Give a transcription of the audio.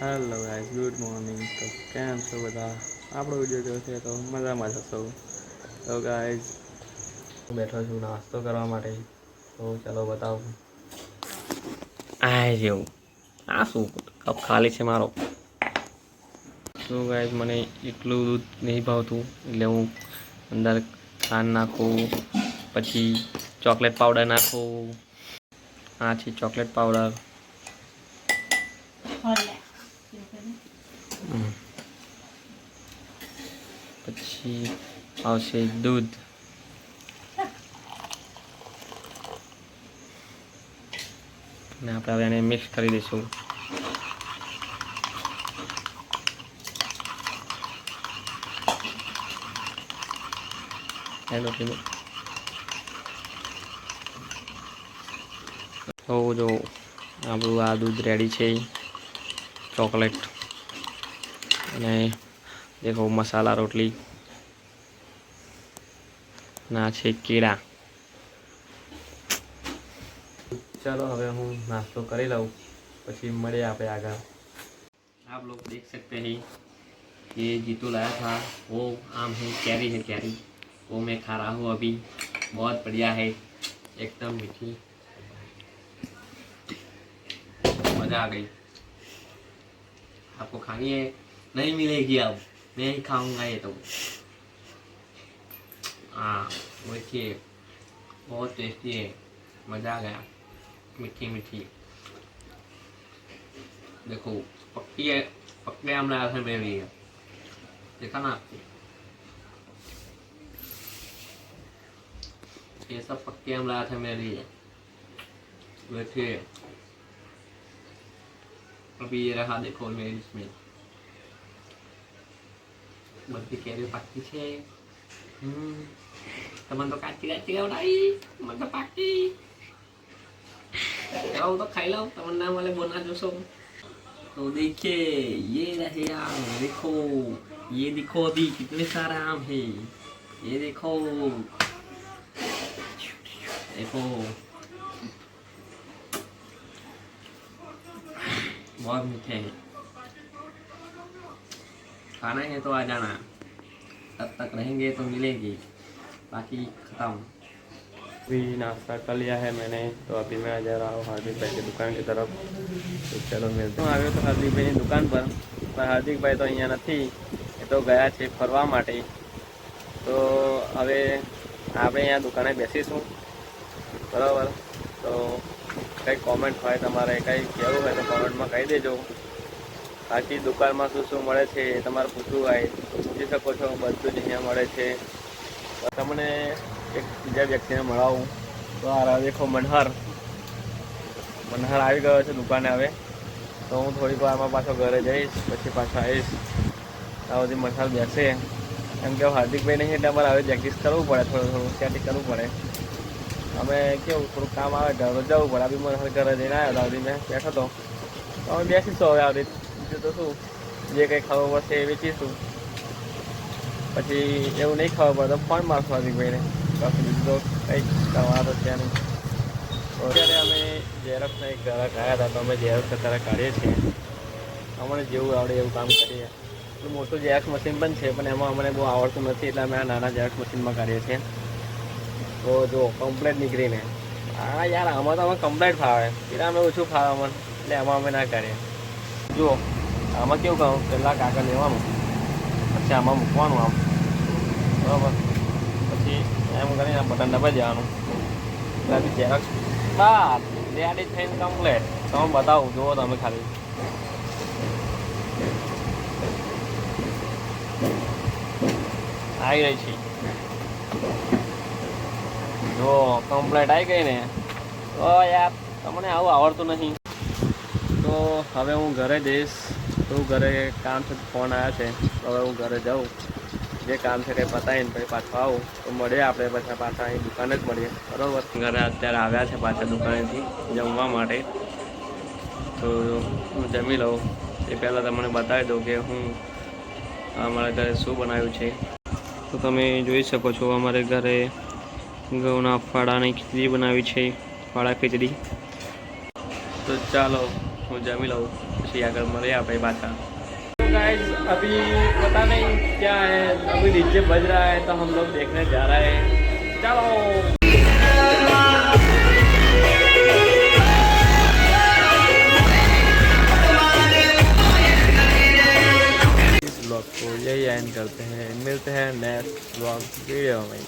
Hello guys good morning તો કેમ છો બધા? આપણો વીડિયો જોશે તો મજામાં જશો તો ગાઈઝ બેઠો છું નાસ્તો કરવા માટે. તો ચાલો બતાવું. આ જેવું. આ શું કપ ખાલી છે મારો? શું ગાઈઝ મને એટલું દૂધ નહીં ભાવતું. એટલે હું અંદર ખાંડ નાખું પછી ચોકલેટ પાવડર નાખું. આ છે ચોકલેટ પાવડર પછી આવશે દૂધ. અને આપણે હવે એને મિક્સ કરી દઈશું. હેલો તો જો, આપણું આ દૂધ રેડી છે. ચોકલેટ અને દેખો, મસાલા, રોટલી. ના છે કેળા ચલો હવે હું નાસ્તો કરી લઉં પછી મળીએ આપણે આગળ आप लोग देख सकते हैं ये जीतू लाया था वो आम है कैरी है कैरी वो मैं खा रहा हूँ अभी बहुत बढ़िया है एकदम मीठी मज़ा आ गई आपको खानी है नहीं मिलेगी अब मैं ही खाऊंगा ये तो 아, 물 티, 먹었도 있 지, 맞아 가, 물 티, 물 티. देखो पक्की है पक्के आमला है में भी है देखा ना आपको ये सब पक्के आमला है में भी है बैठे अभी ये रहा देखो मेरे इसमें बर्फी कह रहे पक्की है teman tuh kacil kacil dai teman tuh paki kalau tuh kayak lo teman nama le bon aja sum तो देखिए ये रहे आम देखो ये देखो दी कितने सारे आम है ये देखो देखो बहुत मीठे हैं खाना है तो आ जाना तब तक रहेंगे तो मिलेगी बाकी खत्म अभी नाश्ता कर लिया है मैंने तो अभी मैं जा रहा हूँ हार्दिक भाई की दुकान की तरफ તો ચલો મિલતો હું આવ્યો તો હાર્દિકભાઈની દુકાન પર પણ હાર્દિકભાઈ તો અહીંયા નથી એ તો ગયા છે ફરવા માટે તો હવે આપણે અહીંયા દુકાને બેસીશું બરાબર તો કંઈ કોમેન્ટ હોય તમારે કંઈ કહેવું હોય તો કોમેન્ટમાં કહી દેજો બાકી દુકાનમાં શું શું મળે છે એ તમારે પૂછવું હોય તો પૂછી શકો છો બધું જ અહીંયા મળે છે તો તમને એક બીજા વ્યક્તિને મળાવું. તો આ દેખો મનહર. મનહર આવી ગયો છે દુકાને હવે. તો હું થોડીક વારમાં પાછો ઘરે જઈશ, પછી પાછો આવીશ. ત્યાં સુધી મનહર બેસે. કેમ કે હાર્દિકભાઈ નહીં એટલે અમારે હવે પ્રેક્ટિસ કરવું પડે થોડું થોડું સેટિંગ કરવું પડે. અમે કેવું થોડું કામ આવે, ઘરે જવું પડે. બી મનહર ઘરે જઈને આવ્યો ત્યાં મેં બેઠો હતો. તો અમે બેસીશું હવે આવી બીજું તો શું? જે કંઈ ખબર પડશે એ વેચીશું. પછી એવું નહીં ખબર પડે, તો ફોન મારશું હાર્દિકભાઈને બાકી બીજું તો કંઈ કરવા તો છે નહીં. અત્યારે અમે ઝેરોક્ષના એક ઘરે ગયા હતા, તો અમે ઝેરોક્ષ અત્યારે કાઢીએ છીએ. અમને જેવું આવડે એવું કામ કરીએ. એટલું મોટું ઝેરોક્ષ મશીન પણ છે, પણ એમાં અમને બહુ આવડતું નથી, એટલે અમે આ નાના ઝેરોક્સ મશીનમાં કાઢીએ છીએ. તો જો કમ્પ્લેટ નીકળીને. હા યાર, આમાં તો અમે કમ્પ્લેટ ફાવે. પેલા અમે ઓછું ફાવે અમને, એટલે એમાં અમે ના કરીએ જુઓ આમાં કેવું કહું પહેલાં કાગળ લેવાનું. પછી આમાં મૂકવાનું આમ. બરાબર. પછી એમ કરીને બટન દબાઈ જવાનું ત્યાંથી ઝેરોક્સ બાર રેડી થઈને કમ્પ્લેટ તમે બતાવું, જુઓ તમે ખાલી. આવી રહી છે. જો કમ્પ્લેટ આવી ગઈ ને. તો યાર, તમને આવું આવડતું નહીં તો હવે હું ઘરે જઈશ. તો ઘરે કામ છે, ફોન આવ્યા છે. હવે હું ઘરે જાઉં. જે કામ છે કંઈ પતાવીને પછી પાછો આવું. તો મળીએ આપણે પાછા પાછા અહીં દુકાને જ મળીએ. બરાબર? ઘરે અત્યારે આવ્યા છે પાછા દુકાનેથી જમવા માટે. તો હું જમી લઉં. એ પહેલાં તમને બતાવી દઉં કે હું અમારા ઘરે શું બનાવ્યું છે. તો તમે જોઈ શકો છો અમારે ઘરે ઘઉંના ફાળાની ખીચડી બનાવી છે. ફાળા ખીચડી. તો ચાલો હું જમી લઉં પછી આગળ મળીએ આપણે પાછા गाइस अभी पता नहीं क्या है अभी डीजे बज रहा है तो हम लोग देखने जा रहे हैं चलो इस ब्लॉग को यही एंड करते हैं मिलते हैं नेक्स्ट ब्लॉग वीडियो में